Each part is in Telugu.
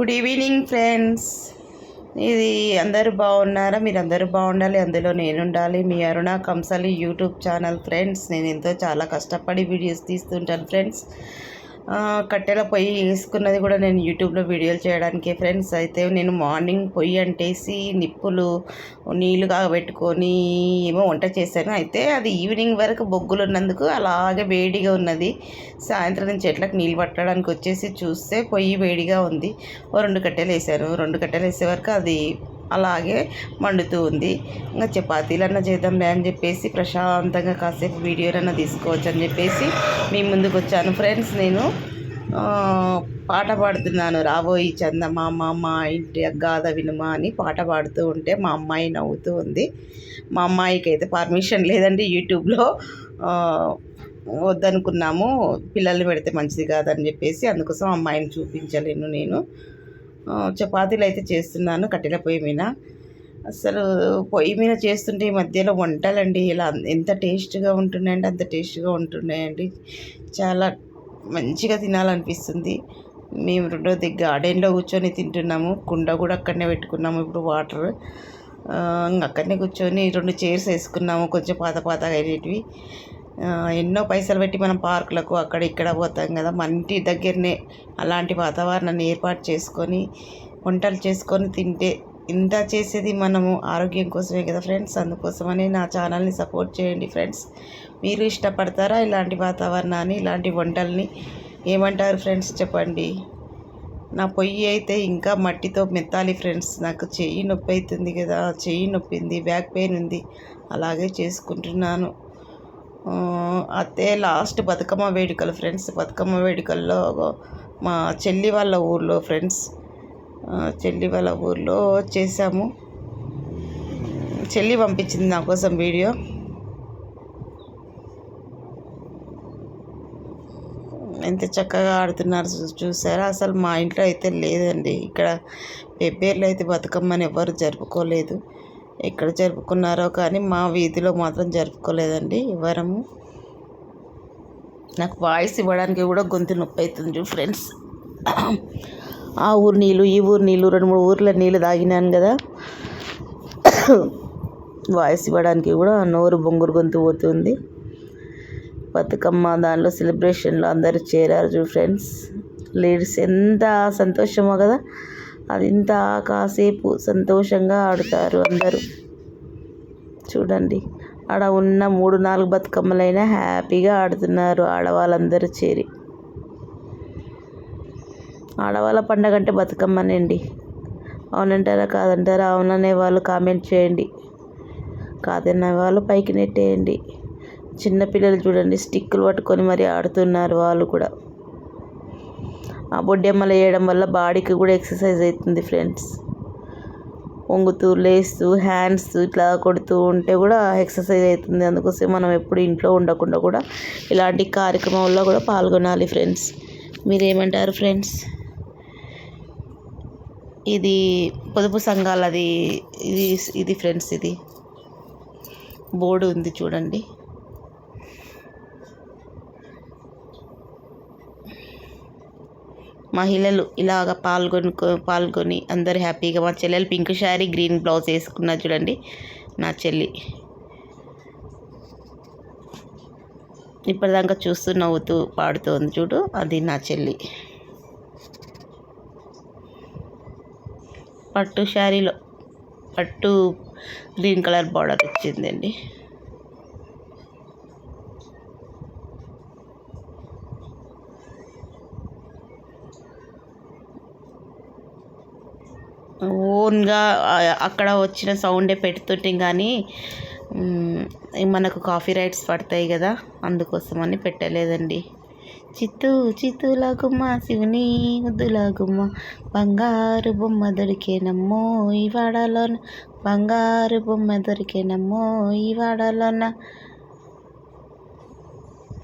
గుడ్ ఈవినింగ్ ఫ్రెండ్స్ ఇది అందరూ బాగున్నారా? మీరు అందరూ బాగుండాలి. అందులో నేను ఉండాలి మీ Aruna Kamsali YouTube channel friends నేను ఎంతో చాలా కష్టపడి వీడియోస్ తీస్తుంటాను ఫ్రెండ్స్ కట్టెల పొయ్యి వేసుకున్నది కూడా నేను యూట్యూబ్లో వీడియోలు చేయడానికి. ఫ్రెండ్స్ అయితే నేను మార్నింగ్ పొయ్యి అంటేసి నిప్పులు నీళ్ళుగా కాగబెట్టుకొని ఏమో వంట చేశాను. అయితే అది ఈవినింగ్ వరకు బొగ్గులు ఉన్నందుకు అలాగే వేడిగా ఉన్నది. సాయంత్రం నుంచి చెట్లకు నీళ్ళు పట్టడానికి వచ్చేసి చూస్తే పొయ్యి వేడిగా ఉంది. ఓ రెండు కట్టెలు వేసాను రెండు కట్టెలు వేసే వరకు అది అలాగే మండుతూ ఉంది. ఇంకా చపాతీలన్నా చేద్దాంలే అని చెప్పేసి ప్రశాంతంగా కాసేపు వీడియోలన్నా తీసుకోవచ్చు అని చెప్పేసి మీ ముందుకు వచ్చాను. ఫ్రెండ్స్ నేను పాట పాడుతున్నాను. రాబోయి చందమామ మా మా ఇంటి గాథ వినుమా అని పాట పాడుతూ ఉంటే మా అమ్మాయి నవ్వుతూ ఉంది. మా అమ్మాయికి అయితే పర్మిషన్ లేదండి యూట్యూబ్లో. వద్దనుకున్నాము. పిల్లల్ని పెడితే మంచిది కాదని చెప్పేసి అందుకోసం అమ్మాయిని చూపించలేను నేను. చపాతీలు అయితే చేస్తున్నాను కట్టెల పొయ్యి మీద. అసలు పొయ్యి మీద చేస్తుంటే ఈ మధ్యలో వంటలండి ఇలా ఎంత టేస్ట్గా ఉంటున్నాయండి అంత టేస్ట్గా ఉంటున్నాయండి. చాలా మంచిగా తినాలనిపిస్తుంది. మేము రెండోది గార్డెన్లో కూర్చొని తింటున్నాము కుండ కూడా అక్కడనే పెట్టుకున్నాము ఇప్పుడు వాటర్. అక్కడనే కూర్చొని రెండు చైర్స్ వేసుకున్నాము కొంచెం పాత పాతగా అయినవి. ఎన్నో పైసలు పెట్టి మనం పార్కులకు అక్కడ ఇక్కడ పోతాం కదా. మన ఇంటి దగ్గరనే అలాంటి వాతావరణాన్ని ఏర్పాటు చేసుకొని వంటలు చేసుకొని తింటే ఇంత చేసేది మనము ఆరోగ్యం కోసమే కదా ఫ్రెండ్స్. అందుకోసమని నా ఛానల్ని సపోర్ట్ చేయండి ఫ్రెండ్స్. మీరు ఇష్టపడతారా ఇలాంటి వాతావరణాన్ని ఇలాంటి వంటల్ని? ఏమంటారు ఫ్రెండ్స్ చెప్పండి. నా పొయ్యి అయితే ఇంకా మట్టితో మెత్తాలి ఫ్రెండ్స్. నాకు చెయ్యి నొప్పి అవుతుంది కదా చెయ్యి నొప్పింది బ్యాక్ పెయిన్ ఉంది. అలాగే చేసుకుంటున్నాను. అదే లాస్ట్ బతుకమ్మ వేడుకలు ఫ్రెండ్స్. బతుకమ్మ వేడుకల్లో మా చెల్లి వాళ్ళ ఊర్లో ఫ్రెండ్స్ చెల్లి వాళ్ళ ఊర్లో చేసాము చెల్లి పంపించింది నా కోసం వీడియో. ఎంత చక్కగా ఆడుతున్నారు చూసారా? అసలు మా ఇంట్లో అయితే లేదండి. ఇక్కడ పెబ్బేర్లు అయితే బతుకమ్మని ఎవరు జరుపుకోలేదు. ఎక్కడ జరుపుకున్నారో కానీ మా వీధిలో మాత్రం జరుపుకోలేదండి ఎవరము నాకు వాయిస్ ఇవ్వడానికి కూడా గొంతు నొప్పి అవుతుంది చూ ఫ్రెండ్స్. ఆ ఊరు నీళ్ళు ఈ ఊరు నీళ్ళు రెండు మూడు ఊర్ల నీళ్ళు తాగినాను కదా. వాయిస్ ఇవ్వడానికి కూడా నోరు బొంగురు గొంతు పోతుంది. బతుకమ్మ దానిలో సెలబ్రేషన్లో అందరూ చేరారు చూ ఫ్రెండ్స్. లేడీస్ ఎంత సంతోషమో కదా. అది ఇంత కాసేపు సంతోషంగా ఆడుతారు అందరూ. చూడండి. ఆడ ఉన్న మూడు నాలుగు బతుకమ్మలైనా హ్యాపీగా ఆడుతున్నారు ఆడవాళ్ళందరూ చేరి. ఆడవాళ్ళ పండగ అంటే బతుకమ్మనండి. అవునంటారా కాదంటారా? అవుననే వాళ్ళు కామెంట్ చేయండి. కాదనే వాళ్ళు పైకి నెట్టేయండి. చిన్నపిల్లలు చూడండి స్టిక్కులు పట్టుకొని మరి ఆడుతున్నారు వాళ్ళు కూడా. బొడ్డెమ్మలు వేయడం వల్ల బాడీకి కూడా ఎక్సర్సైజ్ అవుతుంది ఫ్రెండ్స్. వంగుతూ లేస్తూ హ్యాండ్స్ ఇట్లా కొడుతూ ఉంటే కూడా ఎక్సర్సైజ్ అవుతుంది. అందుకోసం మనం ఎప్పుడు ఇంట్లో ఉండకుండా కూడా ఇలాంటి కార్యక్రమంలో కూడా పాల్గొనాలి ఫ్రెండ్స్. మీరేమంటారు ఫ్రెండ్స్? ఇది పొదుపు సంఘాలది ఇది ఇది ఫ్రెండ్స్ ఇది. బోర్డు ఉంది చూడండి. మహిళలు ఇలాగ పాల్గొని పాల్గొని అందరు హ్యాపీగా మా చెల్లెలు పింక్ శారీ గ్రీన్ బ్లౌజ్ వేసుకున్నా చూడండి నా చెల్లి. ఇప్పటిదాకా చూస్తూ నవ్వుతూ పాడుతోంది చూడు అది నా చెల్లి. పట్టు శారీలో పట్టు గ్రీన్ కలర్ బార్డర్ వచ్చిందండి ఓన్గా అక్కడ వచ్చిన సౌండే పెడుతుంటే కానీ మనకు కాఫీ రైట్స్ పడతాయి కదా అందుకోసమని పెట్టలేదండి. చిత్తూ చిత్తుల గుమ్మ శివుని ముద్దుల గుమ్మ బంగారు బొమ్మ దొరికేనమ్మో ఈ వాడలోన బంగారు బొమ్మ దొరికేనమ్మో ఈ వాడలోన.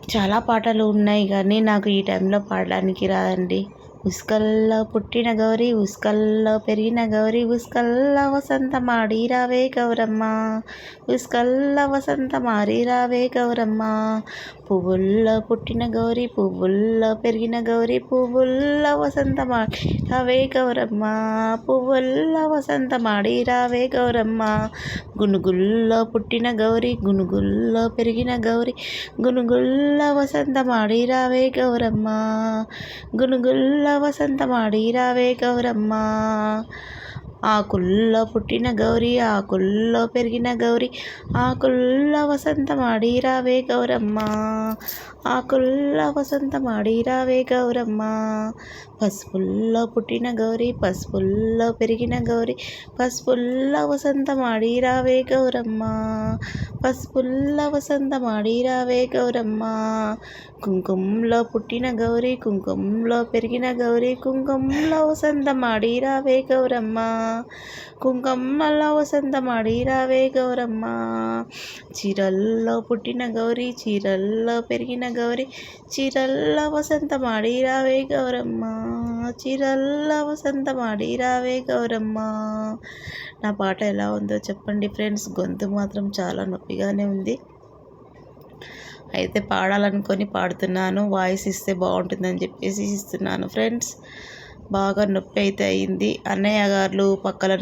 చాలా పాటలు ఉన్నాయి కానీ నాకు ఈ టైంలో పాడడానికి రాదండి. ఉస్కల్లో పుట్టిన గౌరీ ఉస్కల్లో పెరిగిన గౌరీ ఉస్కల్ల వసంత మాడిరావే గౌరమ్మ. ఉస్కల్ల వసంత రావే గౌరమ్మ. పువ్వుల్లో పుట్టిన గౌరీ పువ్వుల్లో పెరిగిన గౌరీ పువ్వుల్లో వసంత రావే గౌరమ్మ. పువ్వుల్లో వసంత మాడిరావే గౌరమ్మ. గునుగుల్లో పుట్టిన గౌరీ గునుగుల్లో పెరిగిన గౌరీ గునుగుల్లో వసంత మాడిరావే గౌరమ్మ. గునుగుల్లో వసంతమాడి రావే గౌరమ్మ. ఆకుల్లో పుట్టిన గౌరీ ఆకుల్లో పెరిగిన గౌరీ ఆకుల్లో వసంతమాడి రావే గౌరమ్మ. ఆకుల్లో వసంతమాడి రావే గౌరమ్మ. పసుపుల్లో పుట్టిన గౌరీ పసుపుల్లో పెరిగిన గౌరీ పసుపుల్లో వసంతం ఆడిరావే గౌరమ్మ. పసుపుల్లో వసంతం రావే గౌరమ్మ. కుంకుమంలో పుట్టిన గౌరీ కుంకుమంలో పెరిగిన గౌరీ కుంకుమంలో వసంతం రావే గౌరమ్మ. కుంకుమల్లో వసంతం రావే గౌరమ్మ. చీరల్లో పుట్టిన గౌరీ చీరల్లో పెరిగిన గౌరీ చీరల్లో వసంతం ఆడిరావే గౌరమ్మ. చీరల్ల వసంతమాడి. రావే గౌరమ్మ. నా పాట ఎలా ఉందో చెప్పండి ఫ్రెండ్స్. గొంతు మాత్రం చాలా నొప్పిగానే ఉంది. అయితే పాడాలనుకొని పాడుతున్నాను. వాయిస్ ఇస్తే బాగుంటుందని చెప్పేసి ఇస్తున్నాను ఫ్రెండ్స్. బాగా నొప్పి అయితే అయింది. అన్నయ్య గారు పక్కల